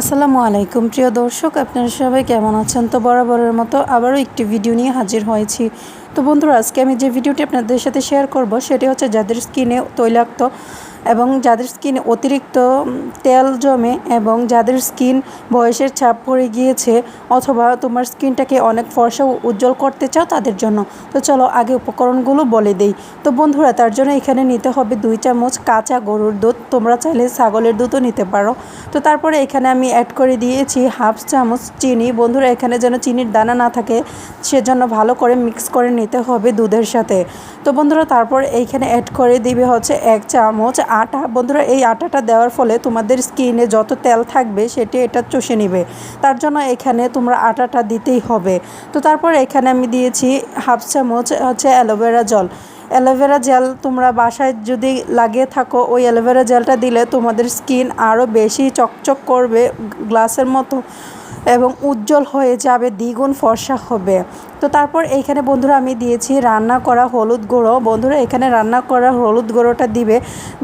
আসসালামু আলাইকুম। প্রিয় দর্শক, আপনারা সবাই কেমন আছেন? তো বরাবরের মতো আবারও একটি ভিডিও নিয়ে হাজির হয়েছি। তো বন্ধুরা, আজকে আমি যে ভিডিওটি আপনাদের সাথে শেয়ার করব, সেটি হচ্ছে যাদের স্কিনে তৈলাক্ত এবং যাদের স্কিনে অতিরিক্ত তেল জমে এবং যাদের স্কিন বয়সের ছাপ পড়ে গিয়েছে অথবা তোমার স্কিনটাকে অনেক ফর্সা উজ্জ্বল করতে চাও তাদের জন্য। তো চলো আগে উপকরণগুলো বলে দেই। তো বন্ধুরা, তার জন্য এখানে নিতে হবে দুই চামচ কাঁচা গরুর দুধ। তোমরা চাইলে ছাগলের দুধও নিতে পারো। তো তারপরে এখানে আমি অ্যাড করে দিয়েছি হাফ চামচ চিনি। বন্ধুরা, এখানে যেন চিনির দানা না থাকে, সেজন্য ভালো করে মিক্স করে নিতে হবে দুধের সাথে। তো বন্ধুরা, তারপর এইখানে অ্যাড করে দিবে হচ্ছে এক চামচ আটা, বন্ধুরা এই আটাটা দেওয়ার ফলে তোমাদের স্কিনে যত তেল থাকবে সেটি এটা চষে নিবে। তার জন্য এখানে তোমরা আটাটা দিতেই হবে। তো তারপর এখানে আমি দিয়েছি হাফ চামচ হচ্ছে অ্যালোভেরা জল। অ্যালোভেরা জেল তোমরা বাসায় যদি লাগিয়ে থাকো, ওই অ্যালোভেরা জেলটা দিলে তোমাদের স্কিন আরও বেশি চকচক করবে, গ্লাসের মতো। এবং উজ্জ্বল হয়ে যাবে, দ্বিগুণ ফর্সা হবে। তো তারপর এইখানে বন্ধুরা আমি দিয়েছি রান্না করা হলুদ গুঁড়ো। বন্ধুরা, এখানে রান্না করা হলুদ গুঁড়োটা দিবে।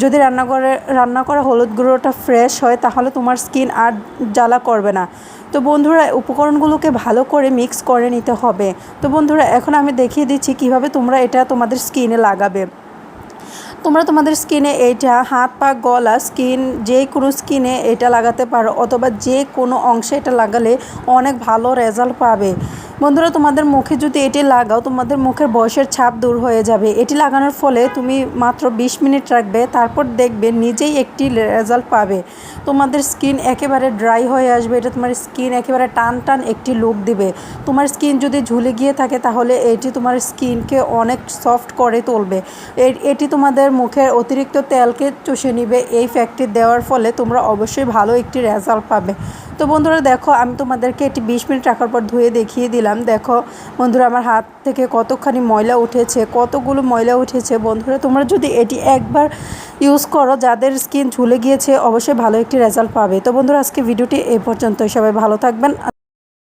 যদি রান্না করে, রান্না করা হলুদ গুঁড়োটা ফ্রেশ হয়, তাহলে তোমার স্কিন আর জ্বালা করবে না। তো বন্ধুরা, উপকরণগুলোকে ভালো করে মিক্স করে নিতে হবে। তো বন্ধুরা, এখন আমি দেখিয়ে দিচ্ছি কীভাবে তোমরা এটা তোমাদের স্কিনে লাগাবে। তোমরা তোমাদের স্কিনে এটা, হাত, পা, গলা, স্কিন, যে কোনো স্কিনে এটা লাগাতে পারো, অথবা যে কোনো অংশে এটা লাগালে অনেক ভালো রেজাল্ট পাবে। বন্ধুরা, তোমাদের মুখে যদি এটি লাগাও, তোমাদের মুখের বয়সের ছাপ দূর হয়ে যাবে। এটি লাগানোর ফলে তুমি মাত্র বিশ মিনিট রাখবে, তারপর দেখবে নিজেই একটি রেজাল্ট পাবে। তোমাদের স্কিন একেবারে ড্রাই হয়ে আসবে, এটা তোমার স্কিন একেবারে টান টান একটি লুক দিবে। তোমার স্কিন যদি ঝুলে গিয়ে থাকে, তাহলে এটি তোমার স্কিনকে অনেক সফট করে তুলবে। এটি তোমাদের মুখের অতিরিক্ত তেলকে চুষে নিবে। এই ফ্যাক্টরি দেওয়ার ফলে তোমরা অবশ্যই ভালো একটি রেজাল্ট পাবে। তো বন্ধুরা দেখো, আমি তোমাদেরকে এটি বিশ মিনিট রাখার পর ধুয়ে দেখিয়ে দিলাম। দেখো বন্ধুরা, আমার হাত থেকে কতখানি ময়লা উঠেছে, কতগুলো ময়লা উঠেছে। বন্ধুরা, তোমরা যদি এটি একবার ইউজ করো, যাদের স্কিন ঝুলে গিয়েছে, অবশ্যই ভালো একটি রেজাল্ট পাবে। তো বন্ধুরা, আজকে ভিডিওটি এ পর্যন্তই। সবাই ভালো থাকবেন।